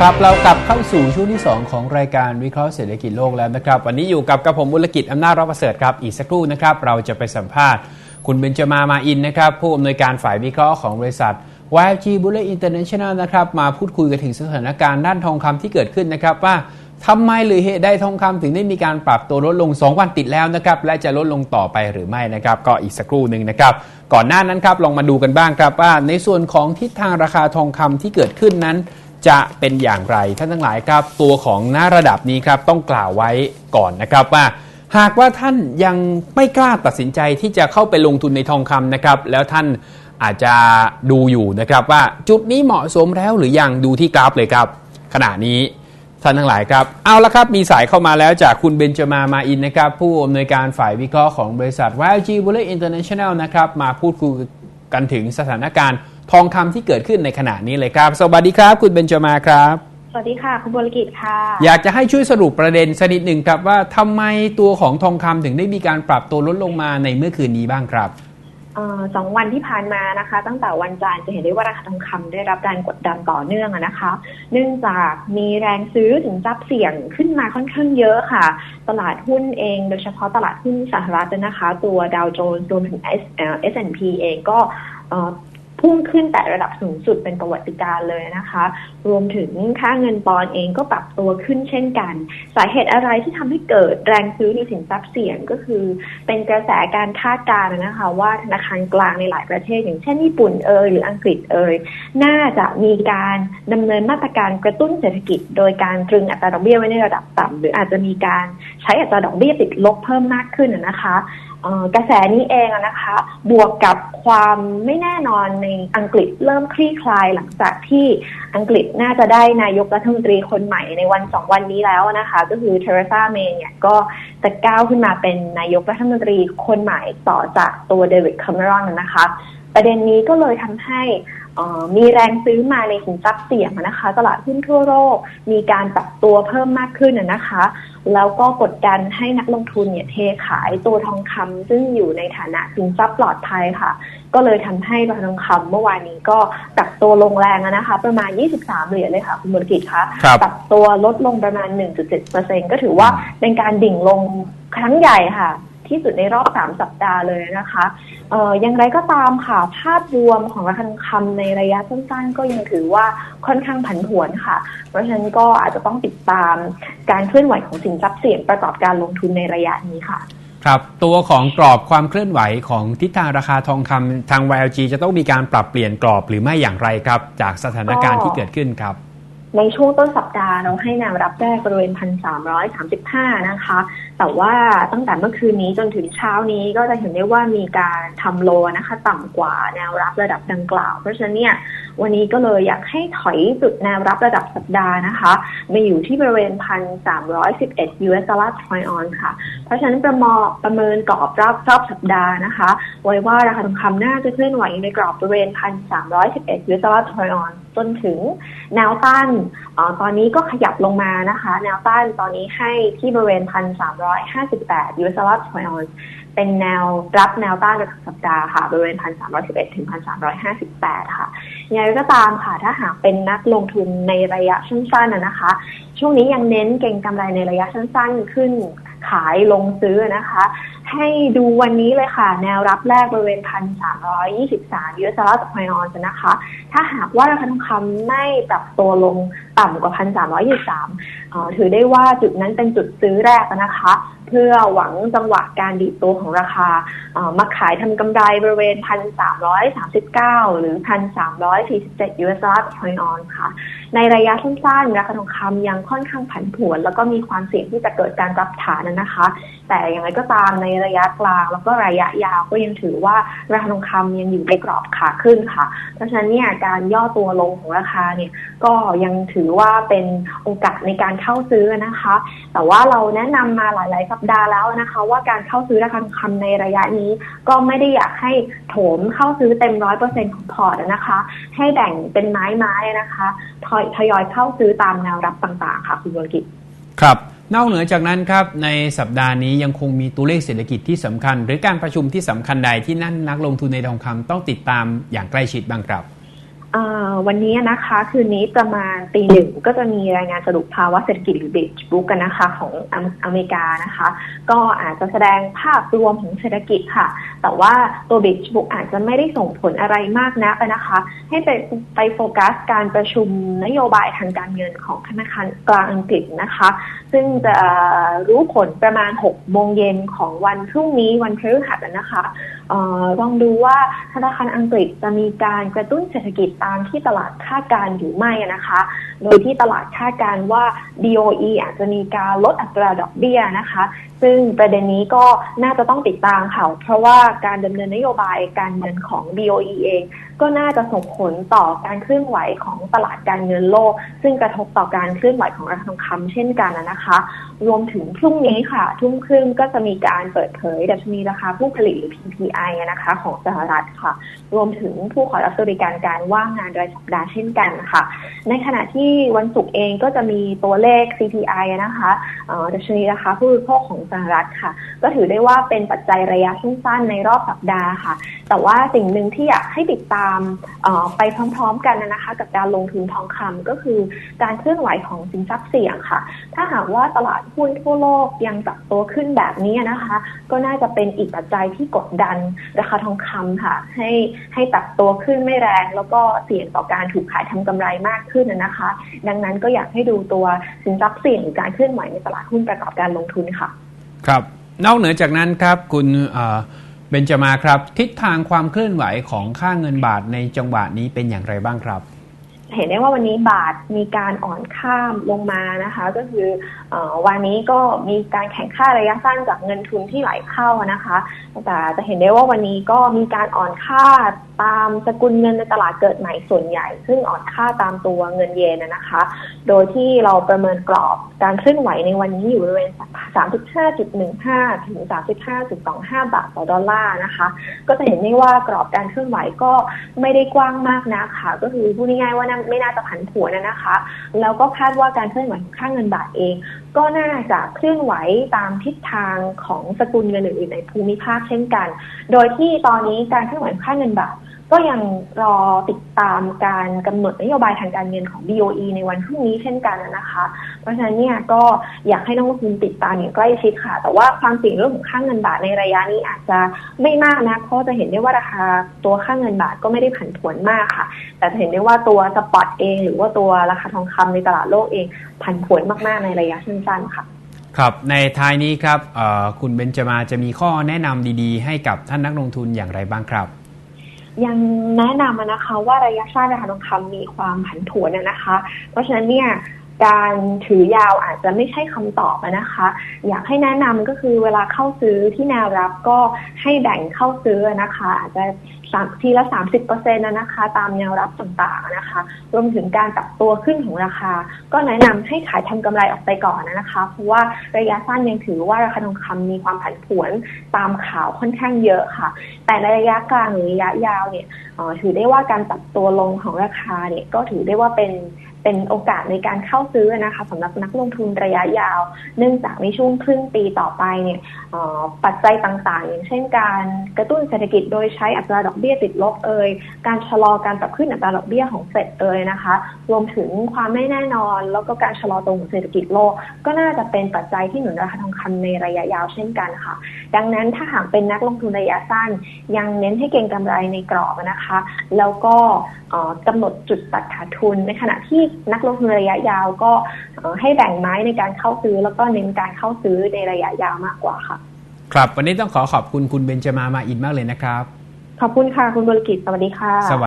ครับเรากลับเข้าสู่ช่วงที่ 2 ของรายการวิเคราะห์เศรษฐกิจโลกแล้วนะครับ วันนี้อยู่กับกระผมบุลกิจอำนาจรัประเสริฐครับอีกสักครู่นะครับ เราจะไปสัมภาษณ์ คุณเบนจามามาอินนะครับ ผู้อำนวยการฝ่ายวิเคราะห์ของบริษัท YG Bullet International นะครับมาพูดคุยกันถึงสถานการณ์ด้านทองคำที่เกิดขึ้นนะครับว่าทำไมหรือเหตุใดทองคำถึงได้มีการปรับตัวลดลง 2 วันติดแล้วนะครับและจะลดลงต่อไปหรือไม่นะครับก็อีกสักครู่หนึ่งนะครับก่อนหน้านั้นครับลองมาดูกันบ้างครับว่าในส่วนของทิศทางราคาทองคำที่เกิดขึ้นนั้น จะเป็นอย่างไรท่านทั้งหลายครับ ตัวของหน้าระดับนี้ครับต้องกล่าวไว้ก่อนนะครับว่า หากว่าท่านยังไม่กล้าตัดสินใจที่จะเข้าไปลงทุนในทองคำนะครับ แล้วท่านอาจจะดูอยู่นะครับว่าจุดนี้เหมาะสมแล้วหรือยังดูที่กราฟเลยครับ ขณะนี้ท่านทั้งหลายครับ เอาละครับมีสายเข้ามาแล้วจากคุณเบนจามามาอินนะครับ ผู้อำนวยการฝ่ายวิเคราะห์ของบริษัท YG Bullet International นะครับมาพูดคุยกันถึงสถานการณ์ ทองคำที่เกิดขึ้นในขณะนี้เลยครับ สวัสดีครับ คุณเบนจามาครับ สวัสดีค่ะ คุณบรกิจค่ะ อยากจะให้ช่วยสรุปประเด็นสักนิดหนึ่งครับว่าทำไมตัวของทองคำถึงได้มีการปรับตัวลดลงมาในเมื่อคืนนี้บ้างครับเอ่อสองวันที่ผ่านมานะคะ ตั้งแต่วันจันทร์จะเห็นได้ว่าราคาทองคำได้รับแรงกดดันต่อเนื่องอะนะคะ เนื่องจากมีแรงซื้อถึงจับเสี่ยงขึ้นมาค่อนข้างเยอะค่ะ ตลาดหุ้นเอง โดยเฉพาะตลาดหุ้นสหรัฐนะคะ ตัวดาวโจนส์รวมถึง S เอ่อ S&P เองก็เอ่อ พุ่งขึ้นแต่ระดับสูงสุดเป็นประวัติการเลยนะคะ รวมถึงค่าเงินปอนเองก็ปรับตัวขึ้นเช่นกัน สาเหตุอะไรที่ทำให้เกิดแรงซื้อในสินทรัพย์เสี่ยงก็คือ เป็นกระแสการคาดการณ์นะคะ ว่าธนาคารกลางในหลายประเทศ อย่างเช่นญี่ปุ่นเอยหรืออังกฤษเอยน่าจะมีการดำเนินมาตรการกระตุ้นเศรษฐกิจ โดยการตรึงอัตราดอกเบี้ยไว้ในระดับต่ำหรืออาจจะมีการใช้อัตราดอกเบี้ยติดลบเพิ่มมากขึ้นนะคะ กระแสนี้เองนะคะ บวกกับความไม่แน่นอนในอังกฤษเริ่มคลี่คลายหลังจากที่อังกฤษน่าจะได้นายกรัฐมนตรีคนใหม่ในวันสองวันนี้แล้วนะคะ ก็คือเทเรซาเมย์เนี่ยก็จะก้าวขึ้นมาเป็นนายกรัฐมนตรีคนใหม่ต่อจากตัวเดวิดคาเมรอนนะคะ ประเด็นนี้ก็เลยทำให้ มีแรงซื้อมาในสินทรัพย์เสี่ยงนะคะ ตลาดหุ้นทั่วโลกมีการปรับตัวเพิ่มมากขึ้นนะนะคะ แล้วก็กดดันให้นักลงทุนเนี่ยเทขายตัวทองคำซึ่งอยู่ในฐานะสินทรัพย์ปลอดภัยค่ะ ก็เลยทำให้ราคาทองคำเมื่อวานนี้ก็ปรับตัวลงแรงอะนะคะ ประมาณ 23 เหรียญเลยค่ะคุณบุรกิจคะครับปรับตัวลดลงประมาณ 1.7%ก็ถือว่าเป็นการดิ่งลงครั้งใหญ่ค่ะ ที่สุดในรอบ 3 สัปดาห์เลยนะคะเอ่ออย่างไรก็ตามค่ะ ภาพรวมของราคาทองคำในระยะสั้นๆ ก็ยังถือว่าค่อนข้างผันผวนค่ะ เพราะฉะนั้นก็อาจจะต้องติดตามการเคลื่อนไหวของสินทรัพย์เสี่ยงประกอบการลงทุนในระยะนี้ค่ะครับตัวของกรอบความเคลื่อนไหวของทิศทางราคาทองคำทาง YLG จะต้องมีการปรับเปลี่ยนกรอบหรือไม่อย่างไรครับ จากสถานการณ์ที่เกิดขึ้นครับ ในช่วงต้นสัปดาห์เราให้แนวรับแรกบริเวณ1,335นะคะ แต่ว่าตั้งแต่เมื่อคืนนี้จนถึงเช้านี้ก็จะเห็นได้ว่ามีการทำโลนะคะ ต่ำกว่าแนวรับระดับดังกล่าว เพราะฉะนั้นเนี่ยวันนี้ก็เลยอยากให้ถอยจุดแนวรับระดับสัปดาห์นะคะมาอยู่ที่บริเวณ1,311 US ดอลลาร์ทอยออนค่ะ เพราะฉะนั้นประมอประเมินกรอบรอบรอบสัปดาห์นะคะ ไว้ว่าราคาทองคำน่าจะเคลื่อนไหวในกรอบบริเวณ1,311 US ดอลลาร์ทอยออนจนถึงแนวต้านอตอนนี้ก็ขยับลงมานะคะ แนวต้านตอนนี้ให้ที่บริเวณ 1,358 US ดอลลาร์ทอยออนเป็นแนวรับแนวต้านระดับสัปดาห์ค่ะ บริเวณ 1,311 ถึง 1,358 ค่ะยังไงก็ตามค่ะ ถ้าหากเป็นนักลงทุนในระยะสั้นๆนะนะคะ ช่วงนี้ยังเน้นเก็งกำไรในระยะสั้นๆ ขึ้นขายลงซื้อนะคะ ให้ดูวันนี้เลยค่ะ แนวรับแรกบริเวณ1,323 US ดอลลาร์ต่อไอออนซ์นะคะ ถ้าหากว่าราคาทองคำไม่ปรับตัวลงต่ำกว่า1,323เอ่อถือได้ว่าจุดนั้นเป็นจุดซื้อแรกนะคะ เพื่อหวังจังหวะการดีดตัวของราคามาขายทำกำไรบริเวณ1,339หรือ1,347 US ดยูเอสดอลลาร์ต่อไอออนค่ะ ในระยะสั้นๆราคาทองคำยังค่อนข้างผันผวน แล้วก็มีความเสี่ยงที่จะเกิดการรับฐานนะคะ แต่อย่างไรก็ตามในระยะกลาง แล้วก็ระยะยาวก็ยังถือว่าราคาทองคำยังอยู่ในกรอบขาขึ้นค่ะ เพราะฉะนั้นเนี่ยการย่อตัวลงของราคาเนี่ยก็ยังถือว่าเป็นโอกาสในการเข้าซื้อนะคะ แต่ว่าเราแนะนำมาหลาย ๆ สัปดาห์แล้วนะคะ ว่าการเข้าซื้อราคาทองคำในระยะนี้ ก็ไม่ได้อยากให้โถมเข้าซื้อเต็มร้อยเปอร์เซ็นของพอร์ตนะคะ ให้แบ่งเป็นไม้ๆนะคะทยอยเข้าซื้อตามแนวรับต่าง ๆ ค่ะคุณวรกิจครับ นอกเหนือจากนั้นครับในสัปดาห์นี้ยังคงมีตัวเลขเศรษฐกิจที่สำคัญ หรือการประชุมที่สำคัญใดที่นั่นนักลงทุนในทองคำต้องติดตามอย่างใกล้ชิดบ้างครับ วันนี้นะคะคืนนี้ประมาณตีหนึ่งก็จะมีรายงานสรุปภาวะเศรษฐกิจหรือ Beige Book กันนะคะของอเมริกานะคะ ก็อาจจะแสดงภาพรวมของเศรษฐกิจค่ะ แต่ว่าตัว Beige Book อาจจะไม่ได้ส่งผลอะไรมากนักนะคะ ให้ไปไปโฟกัสการประชุมนโยบายทางการเงินของธนาคารกลางอังกฤษนะคะ ซึ่งจะรู้ผลประมาณ6โมงเย็นของวันพรุ่งนี้วันพฤหัสนะคะเออลองดูว่าธนาคารอังกฤษจะมีการกระตุ้นเศรษฐกิจตามที่ตลาดคาดการณ์หรือไม่นะคะ โดยที่ตลาดคาดการณ์ว่า DOE อาจจะมีการลดอัตราดอกเบี้ยนะคะ ซึ่งประเด็นนี้ก็น่าจะต้องติดตามค่ะ เพราะว่าการดำเนินนโยบายการเงินของ BOE เอง ก็น่าจะส่งผลต่อการเคลื่อนไหวของตลาดการเงินโลก ซึ่งกระทบต่อการเคลื่อนไหวของราคาทองคำเช่นกันนะคะ รวมถึงพรุ่งนี้ค่ะ ทุ่มครึ่งก็จะมีการเปิดเผยดัชนีราคาผู้ผลิตหรือ PPI นะคะ ของสหรัฐค่ะ รวมถึงผู้ขอรับบริการการว่างงานรายสัปดาห์เช่นกันค่ะ ในขณะที่วันศุกร์เองก็จะมีตัวเลข CPI นะคะดัชนีราคาผู้บริโภคของสหรัฐค่ะ ก็ถือได้ว่าเป็นปัจจัยระยะสั้นในรอบสัปดาห์ค่ะ แต่ว่าสิ่งหนึ่งที่อยากให้ติดตามไปพร้อมๆกันนะคะ กับการลงทุนทองคำก็คือการเคลื่อนไหวของสินทรัพย์เสี่ยงค่ะ ถ้าหากว่าตลาดหุ้นทั่วโลกยังปรับตัวขึ้นแบบนี้นะคะ ก็น่าจะเป็นอีกปัจจัยที่กดดันราคาทองคำค่ะ ให้ให้ปรับตัวขึ้นไม่แรงแล้วก็เสี่ยงต่อการถูกขายทำกำไรมากขึ้นนะคะ ดังนั้นก็อยากให้ดูตัวสินทรัพย์เสี่ยงหรือการเคลื่อนไหวในตลาดหุ้นประกอบการลงทุนค่ะ ครับ นอกเหนือจากนั้นครับคุณเอ่อเบนจามาครับ ทิศทางความเคลื่อนไหวของค่าเงินบาทในจังหวะนี้เป็นอย่างไรบ้างครับ เห็นได้ว่าวันนี้บาทมีการอ่อนค่ามลงมานะคะ ก็คืออวันนี้ก็มีการแข่งค่าระยะสั้นจากเงินทุนที่ไหลเข้านะคะ แต่จะเห็นได้ว่าวันนี้ก็มีการอ่อนค่าตามสกุลเงินในตลาดเกิดใหม่ส่วนใหญ่ ซึ่งอ่อนค่าตามตัวเงินเยนนะคะ โดยที่เราประเมินกรอบการเคลื่อนไหวในวันนี้อยู่บริเวณ 35.15 ถึง 35.25 บาทต่อดอลลาร์นะคะ ก็จะเห็นได้ว่ากรอบการเคลื่อนไหวก็ไม่ได้กว้างมากนักค่ะก็คือพูดง่ายๆว่าน่าไม่น่าจะผันผวนนะนะคะ แล้วก็คาดว่าการเคลื่อนไหวของค่าเงินบาทเอง ก็น่าจะเคลื่อนไหวตามทิศทางของสกุลเงินอื่นๆในภูมิภาคเช่นกัน โดยที่ตอนนี้การเคลื่อนไหวของค่าเงินบาท ก็ยังรอติดตามการกำหนดนโยบายทางการเงินของ BOE ในวันพรุ่งนี้เช่นกันนะคะ เพราะฉะนั้นเนี่ยก็อยากให้นักลงทุนติดตามอย่างใกล้ชิดค่ะ แต่ว่าความเสี่ยงเรื่องของค่าเงินบาทในระยะนี้อาจจะไม่มากนะเพราะจะเห็นได้ว่าราคาตัวค่าเงินบาทก็ไม่ได้ผันผวนมากค่ะ แต่จะเห็นได้ว่าตัวสปอตเอง หรือว่าตัวราคาทองคำในตลาดโลกเองผันผวนมากๆในระยะสั้นๆค่ะครับในท้ายนี้ครับคุณเบนจามาจะมีข้อแนะนำดีๆ ให้กับท่านนักลงทุนอย่างไรบ้างครับ ยังแนะนำนะคะ ว่าระยะสั้นราคาทองคำมีความผันผวนนะคะ เพราะฉะนั้นเนี่ย การถือยาวอาจจะไม่ใช่คำตอบนะคะ อยากให้แนะนำก็คือเวลาเข้าซื้อที่แนวรับก็ให้แบ่งเข้าซื้อนะคะ อาจจะสามทีละ30%เปอร์เซ็นต์นะคะ ตามแนวรับต่างๆนะคะ รวมถึงการปรับตัวขึ้นของราคา ก็แนะนำให้ขายทำกำไรออกไปก่อนนะคะ เพราะว่าระยะสั้นยังถือว่าราคาทองคำมีความผันผวนตามข่าวค่อนข้างเยอะค่ะ แต่ในระยะกลางหรือระยะยาวเนี่ยถือได้ว่าการปรับตัวลงของราคาเนี่ยก็ถือได้ว่าเป็น เป็นโอกาสในการเข้าซื้อนะคะสำหรับนักลงทุนระยะยาว เนื่องจากในช่วงครึ่งปีต่อไปเนี่ยปัจจัยต่างๆ อย่างเช่นการกระตุ้นเศรษฐกิจโดยใช้อัตราดอกเบี้ยติดลบเอ่ยการชะลอการปรับขึ้นอัตราดอกเบี้ยของเฟดเอ่ยนะคะ รวมถึงความไม่แน่นอน แล้วก็การชะลอตัวของเศรษฐกิจโลก ก็น่าจะเป็นปัจจัยที่หนุนราคาทองคำในระยะยาวเช่นกันค่ะ ดังนั้นถ้าหากเป็นนักลงทุนระยะสั้น ยังเน้นให้เก็งกำไรในกรอบนะคะ แล้วก็เอ่อกำหนดจุดตัดขาดทุนในขณะที่นักลงทุนระยะยาวก็เอ่อให้แบ่งไม้ในการเข้าซื้อ แล้วก็เน้นการเข้าซื้อในระยะยาวมากกว่าค่ะ ครับวันนี้ต้องขอขอบคุณคุณเบนจามามาอินมากเลยนะครับ ขอบคุณค่ะคุณบริกิตสวัสดีค่ะสวัส